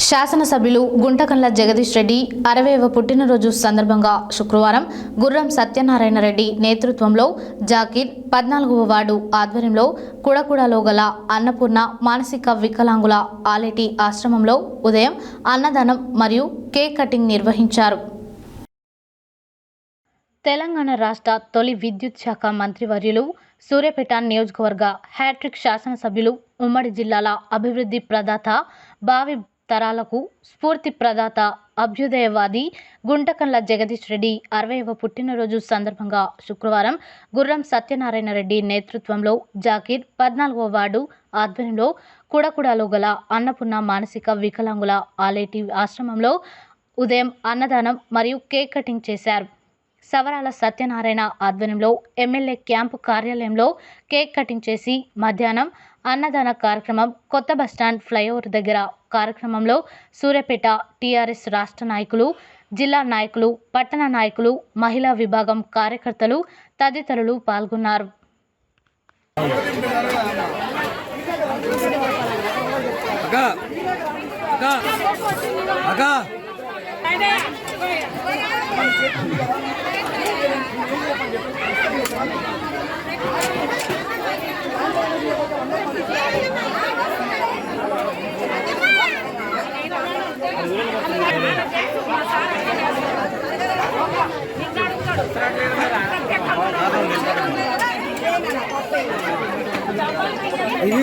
శాసనసభ్యులు గుంటకండ్ల జగదీష్ రెడ్డి అరవైవ పుట్టినరోజు సందర్భంగా శుక్రవారం గుర్రం సత్యనారాయణ రెడ్డి నేతృత్వంలో జాకీర్ పద్నాలుగవ వార్డు ఆధ్వర్యంలో కుడకుడలో గల అన్నపూర్ణ మానసిక వికలాంగుల ఆలేటి ఆశ్రమంలో ఉదయం అన్నదానం మరియు కేక్ కటింగ్ నిర్వహించారు. తెలంగాణ రాష్ట్ర తొలి విద్యుత్ శాఖ మంత్రివర్యులు సూర్యాపేట నియోజకవర్గ హ్యాట్రిక్ శాసనసభ్యులు ఉమ్మడి జిల్లాల అభివృద్ధి ప్రదాత బావి తరాలకు స్ఫూర్తి ప్రదాత అభ్యుదయవాది గుంటకండ్ల జగదీష్ రెడ్డి అరవైవ పుట్టినరోజు సందర్భంగా శుక్రవారం గుర్రం సత్యనారాయణ రెడ్డి నేతృత్వంలో జాకీర్ పద్నాలుగవ వార్డు ఆధ్వర్యంలో కుడకుడలో గల అన్నపూర్ణ మానసిక వికలాంగుల ఆలేటి ఆశ్రమంలో ఉదయం అన్నదానం మరియు కేక్ కటింగ్ చేశారు. సవరాల సత్యనారాయణ ఆధ్వర్యంలో ఎమ్మెల్యే క్యాంపు కార్యాలయంలో కేక్ కటింగ్ చేసి మధ్యాహ్నం అన్నదాన కార్యక్రమం కొత్త బస్టాండ్ ఫ్లైఓవర్ దగ్గర కార్యక్రమంలో సూర్యాపేట టీఆర్ఎస్ రాష్ట్ర నాయకులు జిల్లా నాయకులు పట్టణ నాయకులు మహిళా విభాగం కార్యకర్తలు తదితరులు పాల్గొన్నారు. అగా అగా అగా ఇది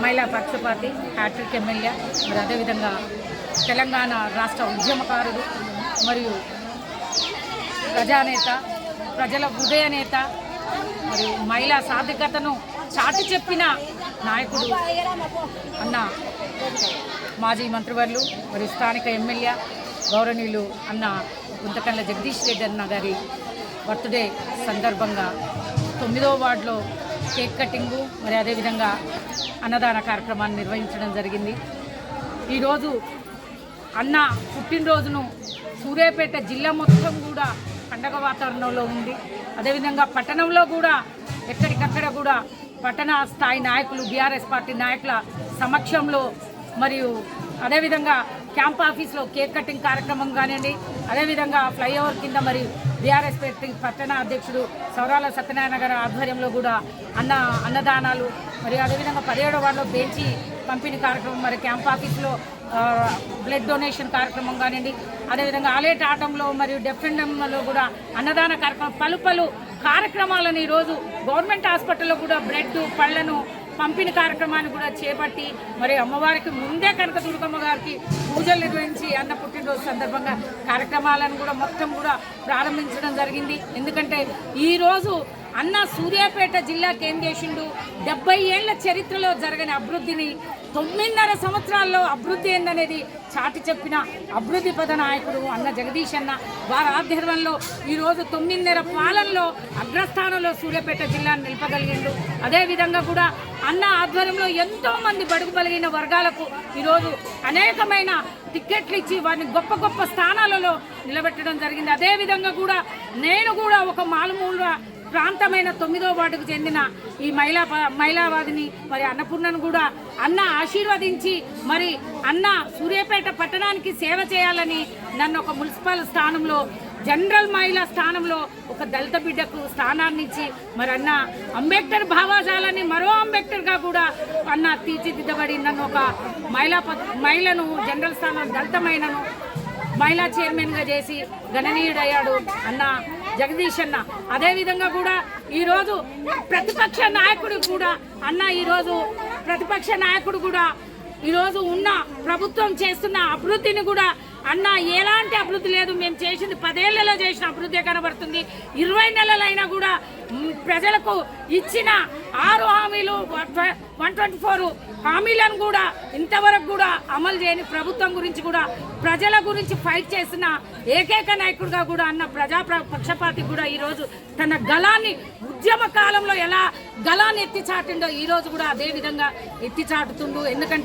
మహిళా పక్షపాతి హ్యాట్రిక్ ఎమ్మెల్యే మరి అదేవిధంగా తెలంగాణ రాష్ట్ర ఉద్యమకారుడు మరియు ప్రజానేత ప్రజల హృదయ నేత మరియు మహిళా సాధికతను చాటి చెప్పిన నాయకుడు అన్న మాజీ మంత్రివర్లు మరియు స్థానిక ఎమ్మెల్యే గౌరవనీయులు అన్న గుంతకండ్ల జగదీష్ రెడ్డి అన్న గారి బర్త్డే సందర్భంగా తొమ్మిదో వార్డులో కేక్ కటింగు మరి అదేవిధంగా అన్నదాన కార్యక్రమాన్ని నిర్వహించడం జరిగింది. ఈరోజు అన్న పుట్టినరోజును సూర్యాపేట జిల్లా మొత్తం కూడా పండగ వాతావరణంలో ఉంది. అదేవిధంగా పట్టణంలో కూడా ఎక్కడికక్కడ కూడా పట్టణ స్థాయి నాయకులు బీఆర్ఎస్ పార్టీ నాయకుల సమక్షంలో మరియు అదేవిధంగా క్యాంప్ ఆఫీస్లో కేక్ కటింగ్ కార్యక్రమం కానివ్వండి అదేవిధంగా ఫ్లైఓవర్ కింద మరి బీఆర్ఎస్ పార్టీ పట్టణ అధ్యక్షుడు సౌరాల సత్యనారాయణ గారి ఆధ్వర్యంలో కూడా అన్న అన్నదానాలు మరియు అదేవిధంగా పదిహేడో వార్డులో బెంచి పంపిణీ కార్యక్రమం మరి క్యాంప్ ఆఫీస్లో బ్లడ్ డొనేషన్ కార్యక్రమం కానివ్వండి అదేవిధంగా ఆలేట్ ఆటంలో మరియు డెఫెండంలో కూడా అన్నదాన కార్యక్రమం పలు పలు కార్యక్రమాలను ఈరోజు గవర్నమెంట్ హాస్పిటల్లో కూడా బ్లడ్ పళ్ళను పంపిణీ కార్యక్రమాన్ని కూడా చేపట్టి మరి అమ్మవారికి ముందే కనుక దుర్గమ్మ గారికి పూజలు నిర్వహించి అన్న పుట్టినరోజు సందర్భంగా కార్యక్రమాలను కూడా మొత్తం కూడా ప్రారంభించడం జరిగింది. ఎందుకంటే ఈరోజు అన్న సూర్యాపేట జిల్లాకి ఏం చేసిండు డెబ్బై ఏళ్ళ చరిత్రలో జరగని అభివృద్ధిని తొమ్మిదిన్నర సంవత్సరాల్లో అభివృద్ధి ఏందనేది చాటి చెప్పిన అభివృద్ధి పద నాయకుడు అన్న జగదీష్ అన్న వారి ఆధ్వర్యంలో ఈరోజు తొమ్మిదిన్నర పాలనలో అగ్రస్థానంలో సూర్యాపేట జిల్లాను నిలపగలిగిండు. అదేవిధంగా కూడా అన్న ఆధ్వర్యంలో ఎంతోమంది బడుగు బలిగిన వర్గాలకు ఈరోజు అనేకమైన టిక్కెట్లు ఇచ్చి వారిని గొప్ప గొప్ప స్థానాలలో నిలబెట్టడం జరిగింది. అదేవిధంగా కూడా నేను కూడా ఒక మాలుమూల ప్రాంతమైన తొమ్మిదో వార్డుకు చెందిన ఈ మహిళా మహిళావాదిని మరి అన్నపూర్ణను కూడా అన్న ఆశీర్వదించి మరి అన్న సూర్యాపేట పట్టణానికి సేవ చేయాలని నన్ను ఒక మున్సిపల్ స్థానంలో జనరల్ మహిళా స్థానంలో ఒక దళిత బిడ్డకు స్థానాన్ని ఇచ్చి మరి అన్న అంబేద్కర్ భావాజాలని మరో అంబేద్కర్గా కూడా అన్న తీర్చిదిద్దబడి నన్ను ఒక మహిళా ప- మహిళను జనరల్ స్థానం దళిత మహిళను మహిళా చైర్మన్గా చేసి గణనీయుడయ్యాడు అన్న జగదీష్ అన్న. అదేవిధంగా కూడా ఈరోజు ప్రతిపక్ష నాయకుడు కూడా అన్న ఈరోజు ప్రతిపక్ష నాయకుడు కూడా ఈరోజు ఉన్న ప్రభుత్వం చేస్తున్న అభివృద్ధిని కూడా అన్న ఎలాంటి అభివృద్ధి లేదు మేము చేసింది పదేళ్ళలో చేసిన అభివృద్ధి కనబడుతుంది. ఇరవై నెలలైనా కూడా ప్రజలకు ఇచ్చిన ఆరు హామీలు వన్ ట్వంటీ ఫోర్ హామీలను కూడా ఇంతవరకు కూడా అమలు చేయని ప్రభుత్వం గురించి కూడా ప్రజల గురించి ఫైట్ చేసిన ఏకైక నాయకుడిగా కూడా అన్న ప్రజా పక్షపాతి కూడా ఈరోజు తన గలాన్ని ఉద్యమ కాలంలో ఎలా గలాన్ని ఎత్తి చాటిండో కూడా అదే విధంగా ఎత్తి చాటుతుండు ఎందుకంటే